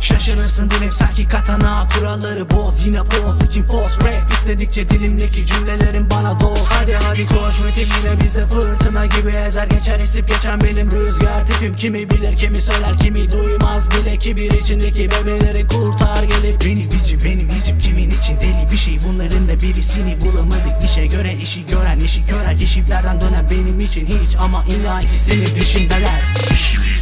Şaşırırsın dilim sanki katana. Kuralları boz yine poz. İçin false rap İstedikçe dilimdeki cümlelerin bana doz. Hadi hadi koş ritim yine bizde fırtına gibi Ezer. Geçer esip geçen benim rüzgar tipim. Kimi bilir kimi söyler kimi duymaz. Bile Kibir içindeki bebeleri kurtar gelip. Benim vicim benim vicim kimin için deli bir şey? Bunların da birisini bulamadık. Dişe göre işi gören işi gören Keşiflerden dönen benim için hiç. Ama illa ikisinin peşindeler İşimi